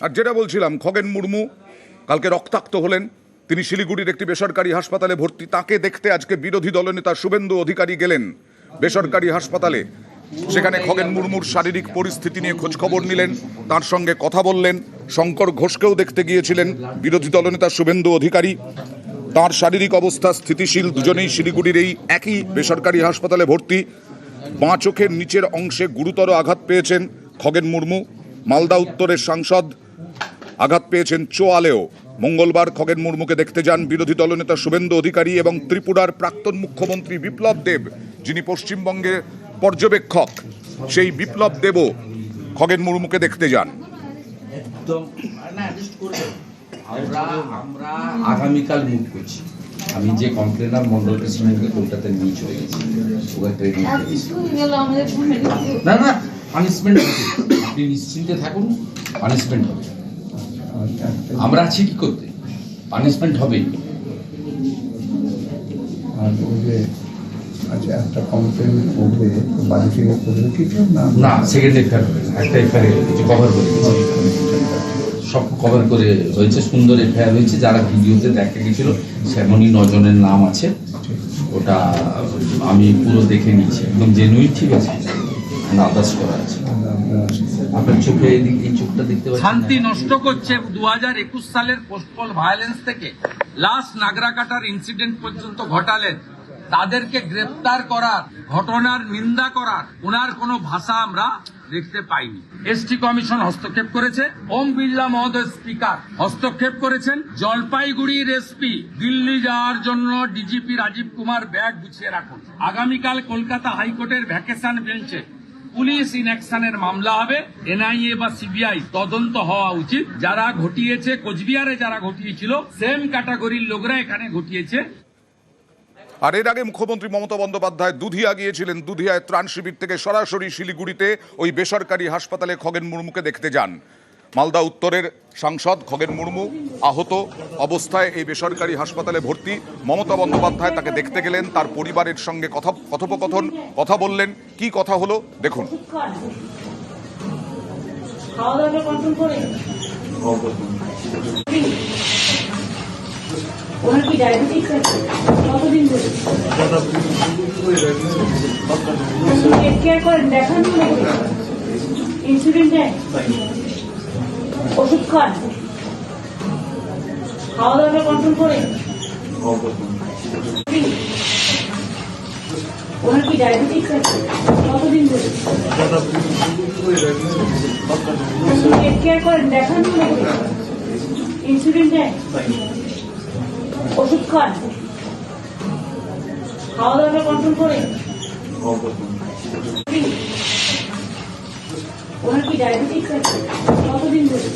আর যেটা বলছিলাম, খগেন মুর্মু কালকে রক্তাক্ত হলেন। তিনি শিলিগুড়ির একটি বেসরকারি হাসপাতালে ভর্তি। তাকে দেখতে আজকে বিরোধী দলনেতা শুভেন্দু অধিকারী গেলেন বেসরকারি হাসপাতালে। সেখানে খগেন মুর্মুর শারীরিক পরিস্থিতি নিয়ে খোঁজখবর নিলেন। তার সঙ্গে কথা বললেন। শঙ্কর ঘোষকেও দেখতে গিয়েছিলেন বিরোধী দলনেতা শুভেন্দু অধিকারী। তার শারীরিক অবস্থা স্থিতিশীল। দুজনেই শিলিগুড়ির এই একই বেসরকারি হাসপাতালে ভর্তি। বাঁ চোখের নিচের অংশে গুরুতর আঘাত পেয়েছেন খগেন মুর্মু। মালদা উত্তরের সাংসদ আঘাত পেয়েছেন চোয়ালেও। মঙ্গলবার খগেন মুর্মুকে দেখতে যান বিরোধী দলনেতা শুভেন্দু অধিকারী এবং ত্রিপুরার প্রাক্তন মুখ্যমন্ত্রী বিপ্লব দেব, যিনি পশ্চিমবঙ্গের পর্যবেক্ষক। সেই বিপ্লব দেবও খগেন মুর্মুকে দেখতে যান। আগামীকাল মুভ করছি আমি যে কমপ্লেনার মন্ডল প্রেসিডেন্টকে কলকাতায় নিয়ে চলে গেছি, ওকে ট্রেনিং না না পানিশমেন্ট আপনি নিশ্চিন্তে থাকুন পানিশমেন্ট হবে। আমরা আছি কি করতে? পানিশমেন্ট হবেই। আর আচ্ছা একটা কমপ্লেন করবে বাড়ি থেকে করবে কিছু না না। সেকেন্ড এফআইআর একটা এফআইআর হয়েছে কভার করে দিয়েছি। সব কভার করে হয়েছে সুন্দর এফআইআর হয়েছে। যারা ভিডিওতে দেখা গেছিল সেমনই নজনের নাম আছে। ওটা আমি পুরো দেখে নিয়েছি। একদম জেনুইন ঠিক আছে। শান্তি নষ্ট করছে দু একুশ সালের পোস্টপল ভায়োলেন্স থেকে। লাস্ট নাগরাকাটার ইনসিডেন্ট পর্যন্ত ঘটালেন। তাদেরকে গ্রেপ্তার করার, ঘটনার নিন্দা করার ওনার কোনো ভাষা আমরা দেখতে পাইনি। এসটি কমিশন হস্তক্ষেপ করেছে। ওম বিড়লা মহোদয় স্পিকার হস্তক্ষেপ করেছেন। জলপাইগুড়ির এসপি দিল্লি যাওয়ার জন্য ডিজিপি রাজীব কুমার ব্যাগ গুছিয়ে রাখুন। আগামীকাল কলকাতা হাইকোর্টের ভ্যাকেশন বেঞ্চে পুলিশ ইনঅ্যাকশনের মামলা হবে, এনআইএ বা সিবিআই তদন্ত হওয়া উচিত। যারা ঘটিয়েছে, কোচবিহারে যারা ঘটিয়েছিল সেম ক্যাটাগরির লোকরা এখানে ঘটিয়েছে। আর এর আগে মুখ্যমন্ত্রী মমতা বন্দ্যোপাধ্যায় দুধিয়া গিয়েছিলেন। দুধিয়ায় ত্রাণ শিবির থেকে সরাসরি শিলিগুড়িতে ওই বেসরকারি হাসপাতালে খগেন মুর্মুকে দেখতে যান। মালদা উত্তরের সাংসদ খগেন মুর্মু আহত অবস্থায় এই বেসরকারি হাসপাতালে ভর্তি। মমতা বন্দ্যোপাধ্যায় তাকে দেখতে গেলেন, তার পরিবারের সঙ্গে কথা কথোপকথন, কথা বললেন। কি কথা হলো? দেখুন। ওষুধ খান। খাওয়া দাওয়াটা কন্ট্রোল করে। ওনার কি ডায়াবেটিস আছে? কতদিন ধরে? কেয়ার করেন, দেখান ইনসুলিন দেন। ওষুধ খান। খাওয়া দাওয়াটা কন্ট্রোল করে। ওনার কি ডায়াবেটিস আছে? কতদিন ধরে?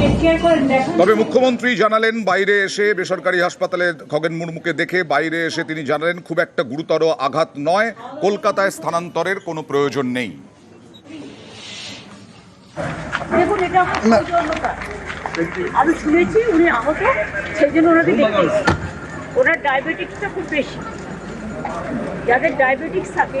টেক কেয়ার করেন দেখান তবে মুখ্যমন্ত্রী জানালেন বাইরে এসে বেসরকারি হাসপাতালে খগেন মুর্মুকে দেখে বাইরে এসে তিনি জানালেন খুব একটা গুরুতর আঘাত নয় কলকাতায় স্থানান্তরের কোনো প্রয়োজন নেই। দেখুন এটা আমি শুনেছি উনি আহত সেই জন্য ওনাকে ওনার ডায়াবেটিক্সটা খুব বেশি। যাদের ডায়াবেটিক্স থাকে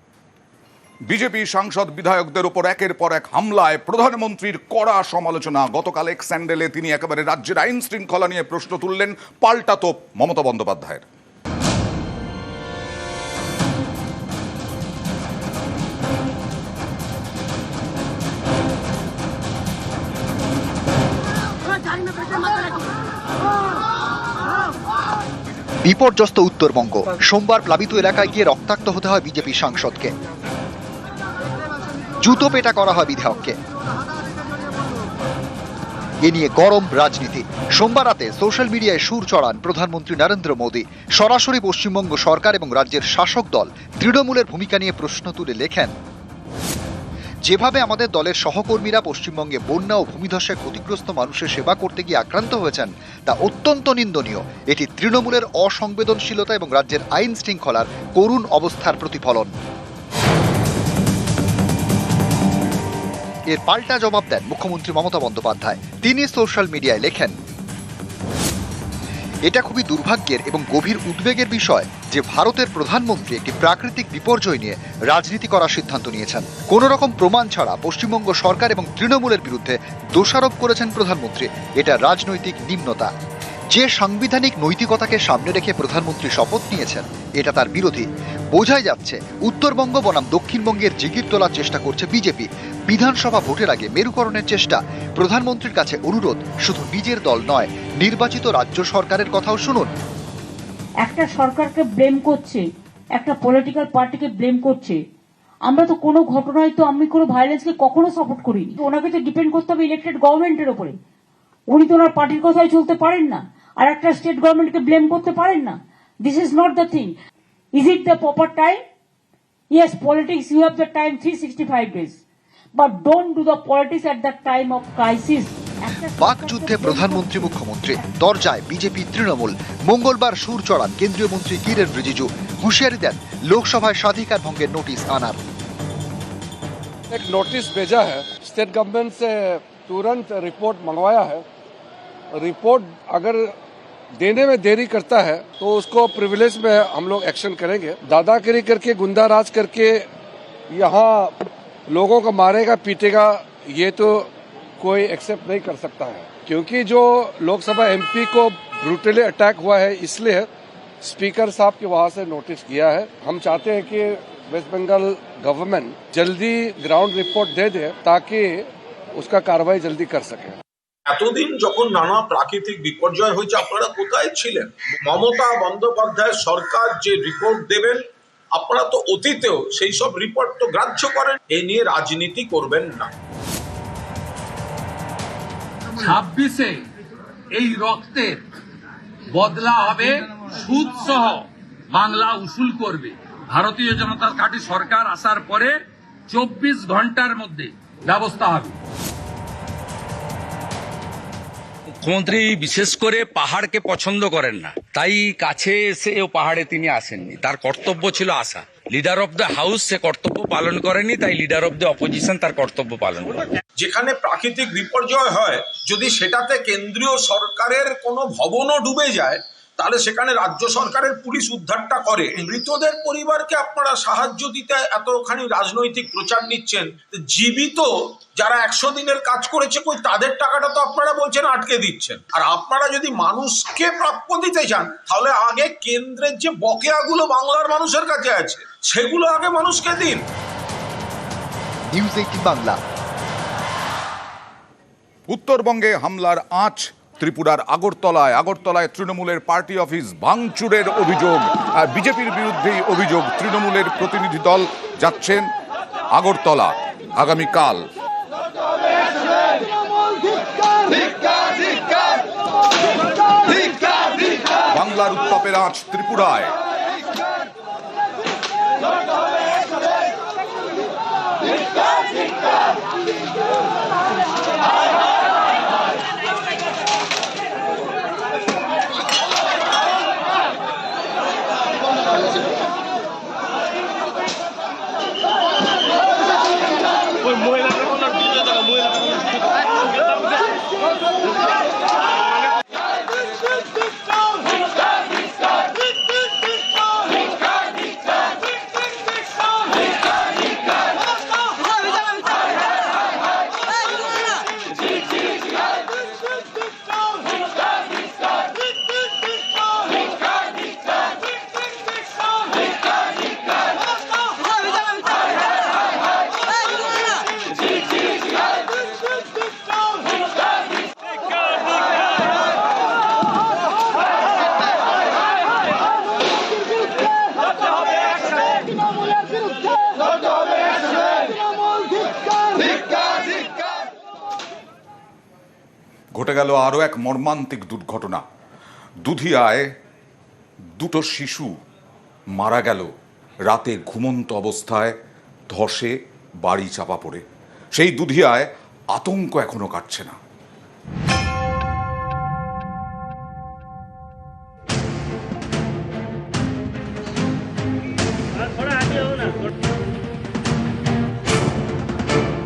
বিজেপি সাংসদ বিধায়কদের উপর একের পর এক হামলায় প্রধানমন্ত্রীর কড়া সমালোচনা। গতকাল এক স্যান্ডেলে তিনি একেবারে রাজ্যের আইন শৃঙ্খলা নিয়ে প্রশ্ন তুললেন, পাল্টা তোপ মমতা বন্দ্যোপাধ্যায়ের। বিপর্যস্ত উত্তরবঙ্গ। সোমবার প্লাবিত এলাকায় গিয়ে রক্তাক্ত হতে হয় বিজেপি সাংসদকে। জুতো পেটা করা হয় বিধায়ককে। এ নিয়ে গরম রাজনীতি। সোমবার রাতে সোশ্যাল মিডিয়ায় সুর চড়ান প্রধানমন্ত্রী নরেন্দ্র মোদী। সরাসরি পশ্চিমবঙ্গ সরকার এবং রাজ্যের শাসক দল তৃণমূলের ভূমিকা নিয়ে প্রশ্ন তুলে লেখেন, যেভাবে আমাদের দলের সহকর্মীরা পশ্চিমবঙ্গে বন্যা ও ভূমিধসে ক্ষতিগ্রস্ত মানুষের সেবা করতে গিয়ে আক্রান্ত হয়েছেন, তা অত্যন্ত নিন্দনীয়। এটি তৃণমূলের অসংবেদনশীলতা এবং রাজ্যের আইন শৃঙ্খলার করুণ অবস্থার প্রতিফলন। এর পাল্টা জবাব দেন মুখ্যমন্ত্রী মমতা বন্দ্যোপাধ্যায়। তিনি সোশ্যাল মিডিয়ায় লেখেন, এটা খুবই দুর্ভাগ্যের এবং গভীর উদ্বেগের বিষয় যে ভারতের প্রধানমন্ত্রী একটি প্রাকৃতিক বিপর্যয় নিয়ে রাজনীতি করার সিদ্ধান্ত নিয়েছেন। কোনো রকম প্রমাণ ছাড়া পশ্চিমবঙ্গ সরকার এবং তৃণমূলের বিরুদ্ধে দোষারোপ করেছেন প্রধানমন্ত্রী। এটা রাজনৈতিক নিম্নতা। যে সাংবিধানিক নৈতিকতাকে সামনে রেখে প্রধানমন্ত্রী শপথ নিয়েছেন, এটা তার বিরোধী। বোঝাই যাচ্ছে, উত্তরবঙ্গ বনাম দক্ষিণবঙ্গের জিগির তোলার চেষ্টা করছে বিজেপি। বিধানসভা ভোটের আগে মেরুকরণের চেষ্টা। প্রধানমন্ত্রীর কাছে অনুরোধ, শুধু নিজের দল নয়, নির্বাচিত রাজ্য সরকারের কথাও শুনুন। একটা সরকারকে ব্লেম করছে, একটা পলিটিক্যাল পার্টিকে ব্লেম করছে। আমরা তো কোনো ঘটনায় তো আমি কোনো ভায়োলেন্সকে কখনো সাপোর্ট করিনি। ওনাকে তো ডিপেন্ড করতে হবে ইলেক্টেড গভর্নমেন্টের উপরে উনি তো ওনার পার্টির কথাই চলতে পারেন না। আর একটা স্টেট গভর্নমেন্টকে ব্লেম করতে পারেন না। This is not the thing is it the proper time yes politics you have the time three sixty five days but don't do the politics at the time of crisis বাকযুদ্ধে প্রধানমন্ত্রী মুখ্যমন্ত্রী দরজায় BJP Trinamool মঙ্গলবার সুর চড়ান কেন্দ্রীয় মন্ত্রী কিরেন রিজিজু হুঁশিয়ারি দেন লোকসভায় স্বাধিকার ভঙ্গের নোটিশ আনার एक नोटिस भेजा है स्टेट गवर्नमेंट से तुरंत रिपोर्ट मंगवाया है रिपोर्ट अगर देने में देरी करता है तो उसको प्रिविलेज में हम लोग एक्शन करेंगे। दादागिरी करके गुंडा राज करके यहाँ लोगों को मारेगा, पीटेगा, ये तो कोई एक्सेप्ट नहीं कर सकता है। क्योंकि जो लोकसभा एमपी को ब्रूटली अटैक हुआ है, इसलिए स्पीकर साहब के वहाँ से नोटिस किया है। हम चाहते हैं कि वेस्ट बंगाल गवर्नमेंट जल्दी ग्राउंड रिपोर्ट दे दे, ताकि उसका कार्रवाई जल्दी कर सके। এতদিন যখন নানা প্রাকৃতিক বিপর্যয় হয়েছে, আপনারা কোথায় ছিলেন? মমতা বন্দ্যোপাধ্যায় সরকার যে রিপোর্ট দেবেন, আপনারা তো অতীতেও সেই সব রিপোর্ট তো গ্রাহ্য করেন। এ নিয়ে রাজনীতি করবেন না। ছাব্বিশে এই রক্তের বদলা হবে সুদ সহ বাংলা উসুল করবে। ভারতীয় জনতা পার্টি সরকার আসার পরে চব্বিশ ঘণ্টার মধ্যে ব্যবস্থা হবে। মুখ্যমন্ত্রী বিশেষ করে পাহাড়কে পছন্দ করেন না। তাই কাছে এসে ও পাহাড়ে তিনি আসেননি। তার কর্তব্য ছিল আসা লিডার অফ দ্য হাউস সে কর্তব্য পালন করেনি, তাই লিডার অফ দ্য অপোজিশন তার কর্তব্য পালন করে যেখানে প্রাকৃতিক বিপর্যয় হয়, যদি সেটাতে কেন্দ্রীয় সরকারের কোনো ভবনও ডুবে যায় তাহলে সেখানে রাজ্য সরকারের পুলিশ উদ্ধারটা করে। মৃতদের পরিবারকে আপনারা সাহায্য দিতে এতখানি রাজনৈতিক প্রচার নিচ্ছেন জীবিত যারা একশো দিনের কাজ করেছে কই তাদের টাকাটা তো আপনারা বলছেন আটকে দিচ্ছেন। আর আপনারা যদি মানুষকে প্রাপ্য দিতে চান, তাহলে আগে কেন্দ্রের যে বকেয়াগুলো বাংলার মানুষের কাছে আছে, সেগুলো আগে মানুষকে দিন। নিউজ বাংলা। উত্তরবঙ্গে হামলার আঁচ ত্রিপুরার আগরতলায় আগরতলায় তৃণমূলের পার্টি অফিস ভাঙচুরের অভিযোগ। বিজেপির বিরুদ্ধেই অভিযোগ, তৃণমূলের প্রতিনিধি দল যাচ্ছেন আগরতলা। আগামীকাল বাংলার উত্তাপের আজ ত্রিপুরায়। গেল আরও এক মর্মান্তিক দুর্ঘটনা দুধিয়ায় দুটো শিশু মারা গেল রাতে ঘুমন্ত অবস্থায় ধসে বাড়ি চাপা পড়ে সেই দুধিয়ায় আতঙ্ক এখনো কাটছে না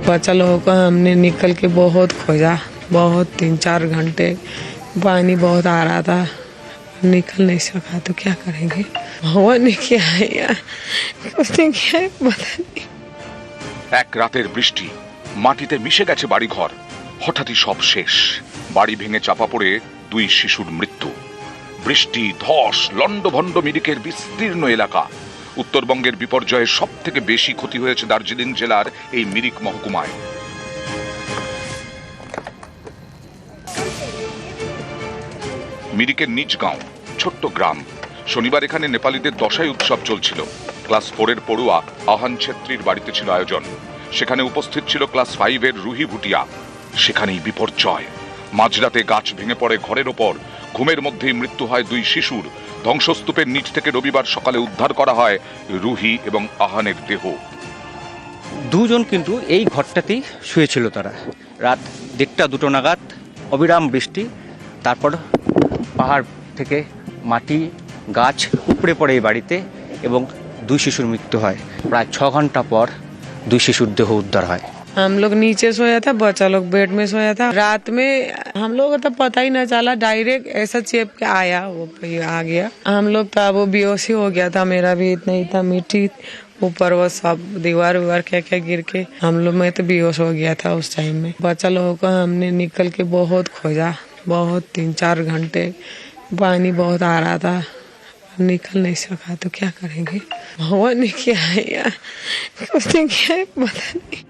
बच्चा लोगों को हमने निकल के बहुत खोजा बहुत तीन चार घंटे पानी बहुत आ रहा था निकल नहीं सका तो क्या करेंगे भगवान ने क्या है यार उसने क्या है पता नहीं এক রাতের বৃষ্টি মাটিতে মিশে গেছে বাড়িঘর হঠাৎই সব শেষ বাড়ি ভেঙে চাপা পড়ে দুই শিশুর মৃত্যু বৃষ্টি ধস লণ্ডভণ্ড মিরিকের বিস্তীর্ণ এলাকা উত্তরবঙ্গের বিপর্যয়ে সব থেকে বেশি ক্ষতি হয়েছে দার্জিলিং জেলার এই মিরিক মহকুমায় মিরিকের নিজ গাঁও, ছোট্ট গ্রাম। শনিবার এখানে নেপালিদের দশাই উৎসব চলছিল। ক্লাস ফোরের পড়ুয়া আহান ছেত্রীর বাড়িতে ছিল আয়োজন। সেখানে উপস্থিত ছিল ক্লাস ফাইভের রুহি ভুটিয়া। সেখানেই বিপর্যয়। মাঝরাতে গাছ ভেঙে পড়ে ঘরের ওপর। ঘুমের মধ্যেই মৃত্যু হয় দুই শিশুর। ধ্বংসস্তূপের নিচ থেকে রবিবার সকালে উদ্ধার করা হয় রুহি এবং আহানের দেহ। দুজন কিন্তু এই ঘরটাতেই শুয়েছিল তারা। রাত দেড়টা দুটো নাগাদ, অবিরাম বৃষ্টি, তারপর পাহাড় থেকে মাটি গাছ উপড়ে পড়ে এই বাড়িতে এবং দুই শিশুর মৃত্যু হয় প্রায় ছ ঘন্টা পর দুই শিশুর দেহ উদ্ধার হয় हम लोग नीचे सोया था बच्चा लोग बेड में सोया था रात में हम लोग को तो पता ही ना चला डायरेक्ट ऐसा चेप के आया वो पे आ गया हम लोग तो वो बेहोशी हो गया था मेरा भी इतना ही था मिट्टी ऊपर वो सब दीवार उवार क्या क्या गिर के हम लोग मैं तो बेहोश हो गया था उस टाइम में बच्चा लोगों को हमने निकल के बहुत खोजा बहुत तीन चार घंटे पानी बहुत आ रहा था निकल नहीं सका तो क्या करेंगे भगवान ने क्या है यार उसने क्या है पता नहीं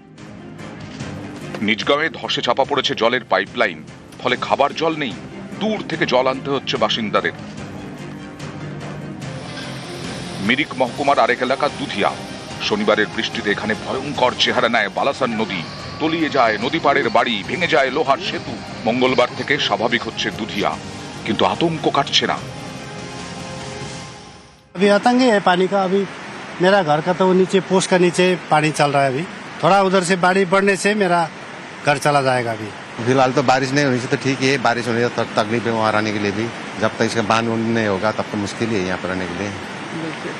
নিজগাঁওয়ে ধসে চাপা পড়েছে জলের পাইপলাইন ফলে খাবার জল নেই দূর থেকে জল আনতে হচ্ছে বাসিন্দাদের মিরিক মহকুমার আরেক এলাকা দুধিয়া শনিবারের বৃষ্টিতে এখানে ভয়ঙ্কর চেহারা নেয় বালাসান নদী তলিয়ে যায় নদী পাড়ের বাড়ি ভেঙে যায় লোহার সেতু মঙ্গলবার থেকে স্বাভাবিক হচ্ছে দুধিয়া কিন্তু আতঙ্ক কাটছে না अभी आतंक ही है पानी का अभी मेरा घर का तो नीचे पोस्ट का नीचे पानी चल रहा है अभी थोड़ा उधर से बाढ़ बढ़ने से मेरा घर चला जाएगा अभी फिलहाल तो बारिश नहीं होने से तो ठीक है बारिश होने से तब तकलीफ है वहाँ रहने के लिए भी जब तक इसका बांध उंध नहीं होगा तब तो मुश्किल ही है यहाँ पर रहने के लिए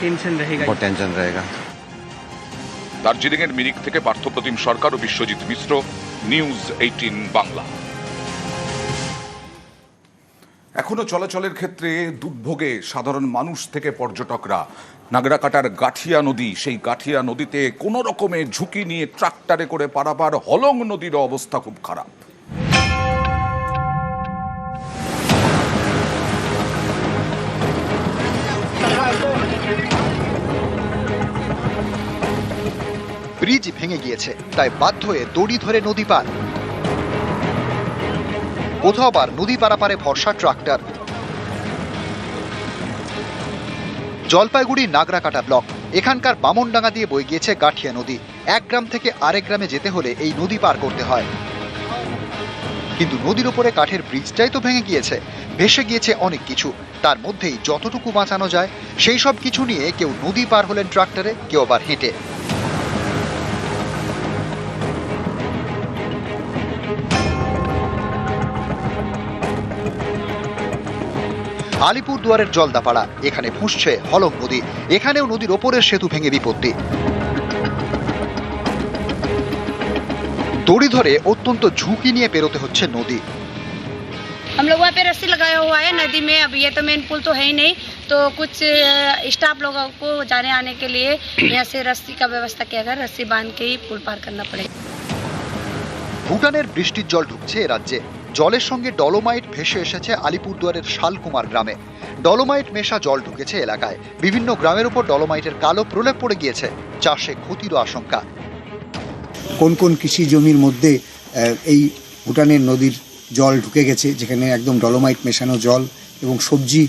টেনশন रहेगा बहुत टेंशन रहेगा দার্জিলিং এর মিরিক থেকে পার্থপ্রতিম সরকার ও বিশ্বজিৎ মিশ্র নিউজ এইটিন বাংলা এখনও চলাচলের ক্ষেত্রে দুর্ভোগে সাধারণ মানুষ থেকে পর্যটকরা। নাগরাকাটার গাঠিয়া নদী, সেই গাঠিয়া নদীতে কোনো রকমে ঝুঁকি নিয়ে ট্রাক্টরে করে পারাপার হলং নদীর অবস্থা খুব খারাপ। ব্রিজ ভেঙে গিয়েছে, তাই বাধ্য হয়ে দড়ি ধরে নদী পার। কোথাও আবার নদী পারাপারে ভরসা ট্রাক্টর। জলপাইগুড়ি নাগরাকাটা ব্লক, এখানকার বামনডাঙ্গা দিয়ে বয়ে গিয়েছে গাঠিয়া নদী। এক গ্রাম থেকে আরেক গ্রামে যেতে হলে এই নদী পার করতে হয়। কিন্তু নদীর উপরে কাঠের ব্রিজটাই তো ভেঙে গিয়েছে। ভেসে গিয়েছে অনেক কিছু। তার মধ্যেই যতটুকু বাঁচানো যায়, সেই সব কিছু নিয়ে কেউ নদী পার হলেন ট্রাক্টরে, কেউ আবার হেঁটে। আলিপুর দুয়ারের জলদাপাড়া এখানে ফুঁসছে হলক নদী এখানেও নদীর ওপরের সেতু ভেঙে বিপত্তি দড়ি ধরে অত্যন্ত ঝুঁকি নিয়ে পেরোতে হচ্ছে নদী हम लोग वहाँ पे रस्सी लगाया हुआ है नदी में अब ये तो मेन पुल तो है ही नहीं तो कुछ अ, स्टाफ लोगों को जाने आने के लिए यहाँ से रस्सी का व्यवस्था किया गया रस्सी बांध के ही पुल पार करना पड़ेगा ভুটানের বৃষ্টির জল ঢুকছে এ রাজ্যে জলের সঙ্গে ডলোমাইট ভেসে এসেছে আলিপুরদুয়ারের শালকুমার গ্রামে। ডলোমাইট মেশা জল ঢুকেছে এলাকায়। বিভিন্ন গ্রামের উপর ডলোমাইটের কালো প্রলেপ পড়ে গিয়েছে। চাষে ক্ষতিরও আশঙ্কা। কোন কোন কৃষি জমির মধ্যে এই ভুটানের নদীর জল ঢুকে গেছে, যেখানে একদম ডলোমাইট মেশানো জল এবং সবজি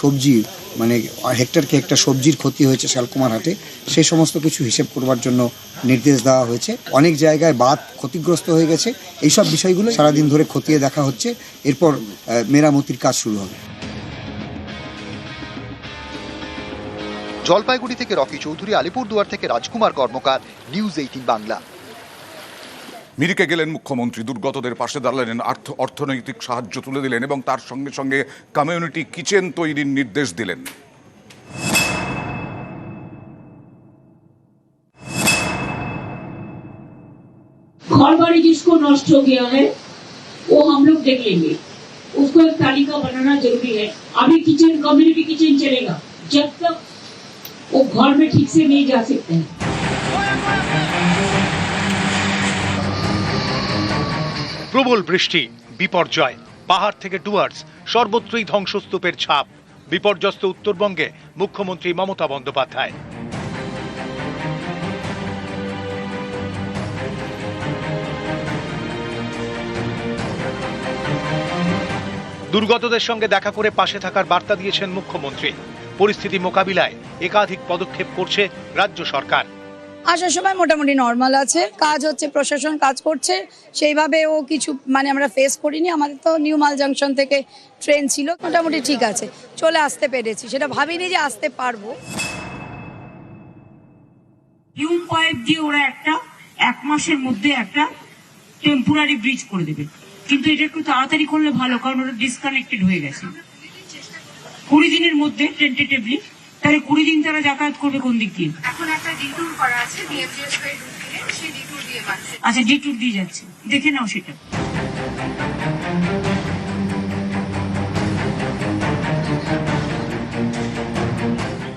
সবজি মানে হেক্টরকে হেক্টর সবজির ক্ষতি হয়েছে শালকুমার হাটে সেই সমস্ত কিছু হিসেব করবার জন্য নির্দেশ দেওয়া হয়েছে। অনেক জায়গায় বাদ ক্ষতিগ্রস্ত হয়ে গেছে। এইসব বিষয়গুলো সারাদিন ধরে খতিয়ে দেখা হচ্ছে। এরপর মেরামতির কাজ শুরু হবে। জলপাইগুড়ি থেকে রকি চৌধুরী, আলিপুরদুয়ার থেকে রাজকুমার কর্মকার, নিউজ এইটিন বাংলা। মিরিকে গেলেন মুখ্যমন্ত্রী দুর্গতদের পাশে দাঁড়ালেন আর্থ অর্থনৈতিক সাহায্য তুলে দিলেন এবং তার সঙ্গে সঙ্গে কমিউনিটি কিচেন তৈরির নির্দেশ দিলেন घर बाड़ी जिसको नष्ट हो गया है वो हम लोग देख लेंगे उसको एक तालिका बनाना जरूरी है अभी किचन कम्युनिटी किचन चलेगा जब तक वो घर में ठीक से नहीं जा सकते हैं প্রবল বৃষ্টি, বিপর্যয়, পাহাড় থেকে ডুয়ার্স, সর্বত্রই ধ্বংসস্তূপের ছাপ। বিপর্যস্ত উত্তরবঙ্গে মুখ্যমন্ত্রী মমতা বন্দ্যোপাধ্যায়। দুর্গতদের সঙ্গে দেখা করে পাশে থাকার বার্তা দিয়েছেন মুখ্যমন্ত্রী। পরিস্থিতি মোকাবিলায় একাধিক পদক্ষেপ করছে রাজ্য সরকার। আসার সময় মোটামুটি নর্মাল আছে। কাজ হচ্ছে, প্রশাসন কাজ করছে। সেইভাবে ও কিছু মানে আমরা ফেস করিনি। আমাদের তো নিউ মাল জাংশন থেকে ট্রেন ছিল, মোটামুটি ঠিক আছে। চলে আসতে পেরেছি। সেটা ভাবিনি যে আসতে পারব। হিউম পাইপ দিয়ে ওরা একটা, এক মাসের মধ্যে একটা টেম্পোরারি ব্রিজ করে দেবে। কিন্তু এটা একটু তাড়াতাড়ি করলে ভালো, কারণ ওটা ডিসকানেক্টেড হয়ে গেছে। কুড়ি দিনের মধ্যে টেন্টেটিভলি তাহলে কুড়ি দিন তারা যাতায়াত করবে কোন দিক দিয়ে এখন একটা ডিটুর করা আছে বিএমজিএস সেই ডিটুর দিয়ে পাচ্ছে আচ্ছা ডিটুর দিয়ে যাচ্ছে দেখে নাও সেটা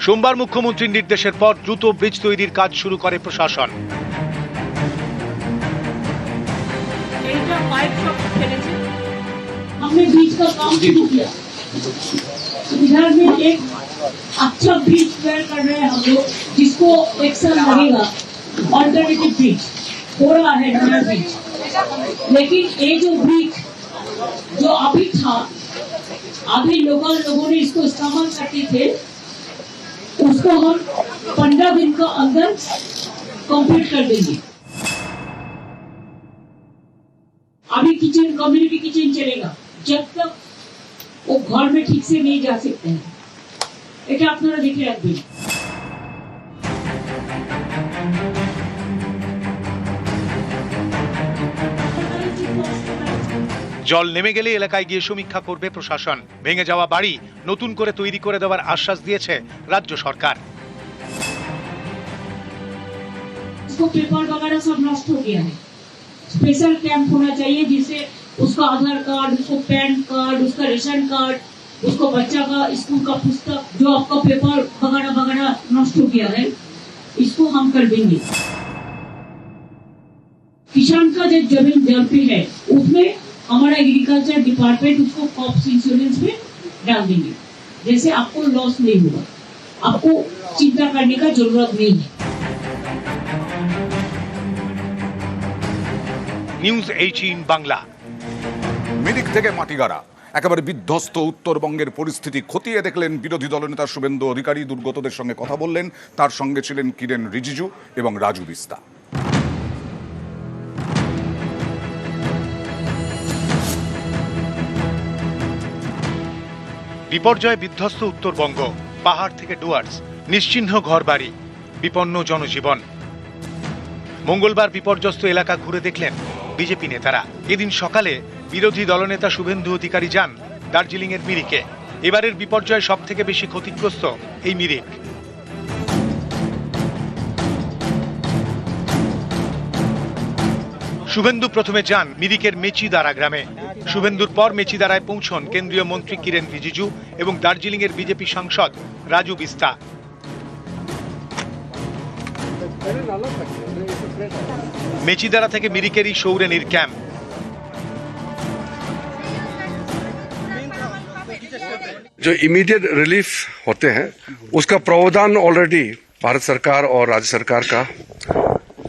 সোমবার মুখ্যমন্ত্রীর নির্দেশের পর দ্রুত ব্রিজ তৈরির কাজ শুরু করে প্রশাসন এইটা পাইপ সব ফেলেছে हमने बीज का काम शुरू किया इधर में एक अच्छा ब्रिज तैयार कर रहे हैं हम लोग, जिसको एक साल लगेगा। ऑल्टरनेटिव ब्रिज हो रहा है नया ब्रिज लेकिन ये जो ब्रिज जो अभी था, अभी लोकल लोगों ने इसको इस्तेमाल करते थे, उसको हम पंद्रह दिन का अंदर कंप्लीट कर देंगे। अभी किचन कम्युनिटी किचन चलेगा। जब तक वो घर में ठीक से नहीं जा सकते हैं এটা আপনারা দেখে রাখবেন জল নেমে গেলে এলাকায় গিয়ে সমীক্ষা করবে প্রশাসন ভেঙে যাওয়া বাড়ি নতুন করে তৈরি করে দেওয়ার আশ্বাস দিয়েছে রাজ্য সরকার उसको पेपर वगैरह सब नष्ट हो गया है स्पेशल कैंप होना चाहिए जिससे उसका आधार कार्ड, उसको पैन कार्ड, उसका रेशन कार्ड, उसको बच्चा का स्कूल का पुस्तक, जो आपका पेपर बगाना बगाना नष्ट हो गया है, इसको हम कर देंगे। किसान का जो ज़मीन जल है, उसमें हमारा एग्रीकल्चर डिपार्टमेंट उसको क्रॉप इंश्योरेंस में डाल देंगे। जैसे आपको लॉस नहीं होगा। आपको चिंता करने का ज़रूरत नहीं है। न्यूज़ 18 बांग्ला মিরিক থেকে মাটিগাড়া। একেবারে বিধ্বস্ত উত্তরবঙ্গের পরিস্থিতি খতিয়ে দেখলেন বিরোধী দলনেতা শুভেন্দু অধিকারী। দুর্গতদের সঙ্গে কথা বললেন। তার সঙ্গে ছিলেন কিরেন রিজিজু এবং রাজু বিস্তা। বিপর্যয়ে বিধ্বস্ত উত্তরবঙ্গ, পাহাড় থেকে ডুয়ার্স, নিশ্চিহ্ন ঘরবাড়ি, বিপন্ন জনজীবন। মঙ্গলবার বিপর্যস্ত এলাকা ঘুরে দেখলেন বিজেপি নেতারা। এদিন সকালে বিরোধী দলনেতা শুভেন্দু অধিকারী যান দার্জিলিং এর মিরিকে। এবারের বিপর্যয়ে সব থেকে বেশি ক্ষতিগ্রস্ত এই মিরিক। শুভেন্দু প্রথমে যান মিরিকের মেচিদারা গ্রামে। শুভেন্দুর পর মেচিদারায় পৌঁছন কেন্দ্রীয় মন্ত্রী কিরেন রিজিজু এবং দার্জিলিং এর বিজেপি সাংসদ রাজু বিস্তা মেচিদারা থেকে মিরিকেরই সৌরেনির ক্যাম্প जो इमीडिएट रिलीफ होते हैं उसका प्रावधान ऑलरेडी भारत सरकार और राज्य सरकार का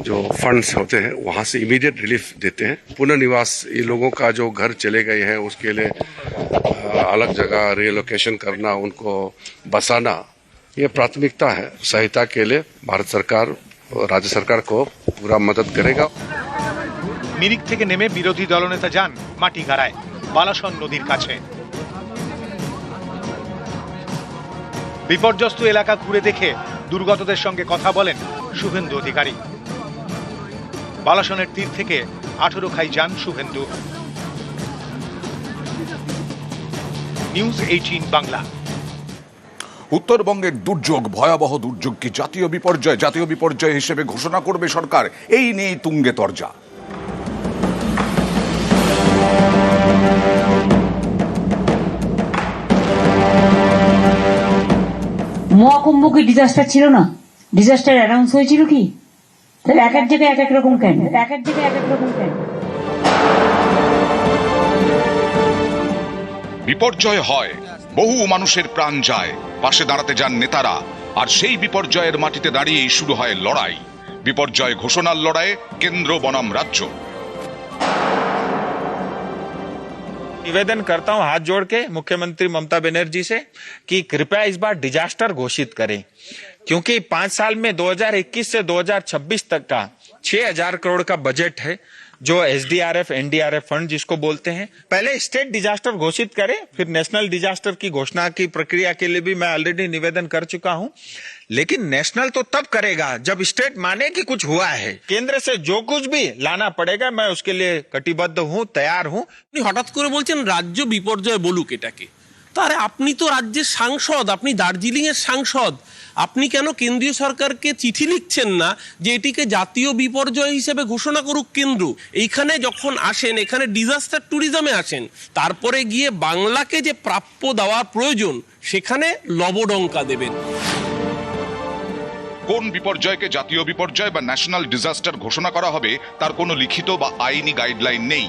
जो फंड्स होते हैं वहां से इमीडिएट रिलीफ देते हैं पुनर्निवास ये लोगों का जो घर चले गए हैं उसके लिए अ, अलग जगह रिलोकेशन करना उनको बसाना ये प्राथमिकता है सहायता के लिए भारत सरकार और राज्य सरकार को पूरा मदद करेगा মিরিক থেকে নেমে বিরোধী দলনেতা যান মাটিগাড়ায় বালাসন নদীর কাছে বিপর্যস্ত এলাকা ঘুরে দেখে দুর্গতদের সঙ্গে কথা বলেন শুভেন্দু অধিকারী। বালাসনের তীর থেকে আঠেরো খাই যান শুভেন্দু। News eighteen Bangla. উত্তরবঙ্গের দুর্যোগ, ভয়াবহ দুর্যোগ কি জাতীয় বিপর্যয়? জাতীয় বিপর্যয় হিসেবে ঘোষণা করবে সরকার। এই নিয়েই তুঙ্গে তরজা। মহাকুম্ভ কি ডিজাস্টার ছিল না? ডিজাস্টার অ্যানাউন্স হয়েছিল কি? তাহলে এক এক জায়গায় এক এক রকম কেন? এক এক জায়গায় এক এক রকম কেন? বিপর্যয় হয়, বহু মানুষের প্রাণ যায়, পাশে দাঁড়াতে যান নেতারা, আর সেই বিপর্যয়ের মাটিতে দাঁড়িয়েই শুরু হয় লড়াই। বিপর্যয় ঘোষণার লড়াইয়ে কেন্দ্র বনাম রাজ্য। निवेदन करता हूँ हाथ जोड़ के मुख्यमंत्री ममता बनर्जी से कि कृपया इस बार डिजास्टर घोषित करें, क्योंकि पाँच साल में 2021 से 2026 तक का 6000 करोड़ का बजट है। जो एसडीआरएफ एनडीआरएफ फंड जिसको बोलते हैं पहले स्टेट डिजास्टर घोषित करें फिर नेशनल डिजास्टर की घोषणा की प्रक्रिया के लिए भी मैं ऑलरेडी निवेदन कर चुका हूं लेकिन नेशनल तो तब करेगा जब स्टेट माने कि कुछ हुआ है केंद्र से जो कुछ भी लाना पड़ेगा मैं उसके लिए कटिबद्ध हूं तैयार हूं আপনি হঠাৎ করে বলছেন রাজ্য বিপর্যয় বলুক এটাকে তারে আপনি তো রাজ্যের সাংসদ আপনি দার্জিলিং এর সাংসদ আপনি কেন কেন্দ্রীয় সরকারকে চিঠি লিখছেন না যে এটিকে জাতীয় বিপর্যয় হিসেবে ঘোষণা করুক কেন্দ্র? এইখানে যখন আসেন, এখানে ডিজাস্টার ট্যুরিজমে আসেন, তারপরে গিয়ে বাংলাকে যে প্রাপ্য দেওয়ার প্রয়োজন, সেখানে লবডঙ্কা দেবেন। কোন বিপর্যয়কে জাতীয় বিপর্যয় বা ন্যাশনাল ডিজাস্টার ঘোষণা করা হবে, তার কোনো লিখিত বা আইনি গাইডলাইন নেই।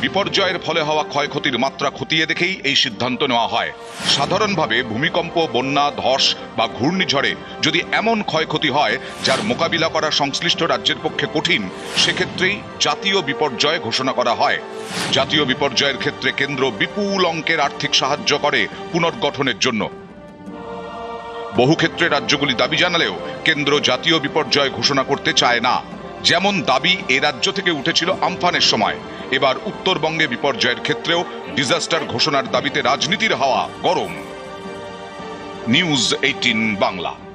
বিপর্যয়ের ফলে হওয়া ক্ষয়ক্ষতির মাত্রা খতিয়ে দেখেই এই সিদ্ধান্ত নেওয়া হয়। সাধারণভাবে ভূমিকম্প, বন্যা, ধস বা ঘূর্ণিঝড়ে যদি এমন ক্ষয়ক্ষতি হয়, যার মোকাবিলা করা সংশ্লিষ্ট রাজ্যের পক্ষে কঠিন, সেক্ষেত্রেই জাতীয় বিপর্যয় ঘোষণা করা হয়। জাতীয় বিপর্যয়ের ক্ষেত্রে কেন্দ্র বিপুল অঙ্কের আর্থিক সাহায্য করে পুনর্গঠনের জন্য। বহু ক্ষেত্রে রাজ্যগুলি দাবি জানালেও কেন্দ্র জাতীয় বিপর্যয় ঘোষণা করতে চায় না। যেমন দাবি এ রাজ্য থেকে উঠেছিল আমফানের সময়। এবার উত্তরবঙ্গে বিপর্যয়ের ক্ষেত্রেও ডিজাস্টার ঘোষণার দাবিতে রাজনীতির হাওয়া গরম। News eighteen Bangla.